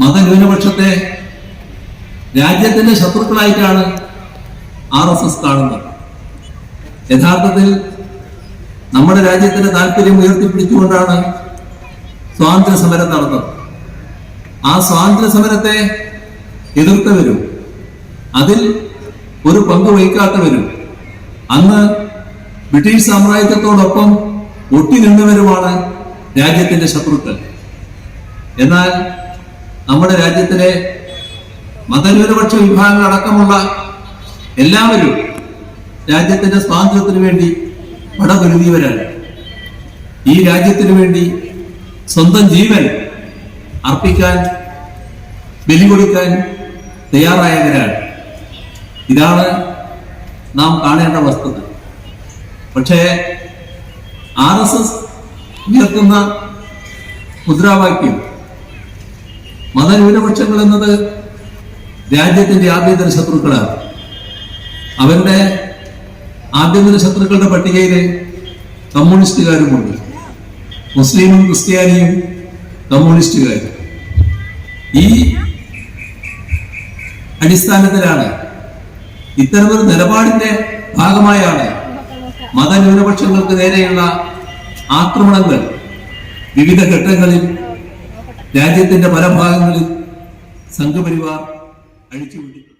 മതന്യൂനപക്ഷത്തെ രാജ്യത്തിന്റെ ശത്രുക്കളായിട്ടാണ് R S S കാണുന്നത്. യഥാർത്ഥത്തിൽ നമ്മുടെ രാജ്യത്തിന്റെ താല്പര്യം ഉയർത്തിപ്പിടിച്ചുകൊണ്ടാണ് സ്വാതന്ത്ര്യ സമരം നടന്നത്. ആ സ്വാതന്ത്ര്യ സമരത്തെ എതിർത്തവരും അതിൽ ഒരു പങ്ക് വഹിക്കാത്തവരും അന്ന് ബ്രിട്ടീഷ് സാമ്രാജ്യത്വത്തോടൊപ്പം ഒട്ടി നിന്നവരുമാണ് രാജ്യത്തിന്റെ ശത്രുക്കൾ. എന്നാൽ നമ്മുടെ രാജ്യത്തിലെ മതന്യൂനപക്ഷ വിഭാഗങ്ങൾ അടക്കമുള്ള എല്ലാവരും രാജ്യത്തിന്റെ സ്വാതന്ത്ര്യത്തിന് വേണ്ടി പടപൊരുതിയവരാണ് ഈ രാജ്യത്തിന് വേണ്ടി സ്വന്തം ജീവൻ അർപ്പിക്കാൻ ബലി കൊടുക്കാൻ തയ്യാറായവരാണ്. ഇതാണ് നാം കാണേണ്ട വസ്തുത. പക്ഷേ ആർ എസ് എസ് ഉയർത്തുന്ന മുദ്രാവാക്യം മതന്യൂനപക്ഷങ്ങൾ എന്നത് രാജ്യത്തിന്റെ ആഭ്യന്തര ശത്രുക്കളാണ്. അവന്റെ ആഭ്യന്തര ശത്രുക്കളുടെ പട്ടികയിൽ കമ്മ്യൂണിസ്റ്റുകാരുമുണ്ട്. മുസ്ലിമും ക്രിസ്ത്യാനിയും കമ്മ്യൂണിസ്റ്റുകാരും. ഈ അടിസ്ഥാനത്തിലാണ് ഇത്തരമൊരു നിലപാടിന്റെ ഭാഗമായാണ് മതന്യൂനപക്ഷങ്ങൾക്ക് നേരെയുള്ള ആക്രമണങ്ങൾ വിവിധ ഘട്ടങ്ങളിൽ രാജ്യത്തിന്റെ പല ഭാഗങ്ങളിൽ സംഘപരിവാർ അഴിച്ചുവിട്ടിട്ടുണ്ട്.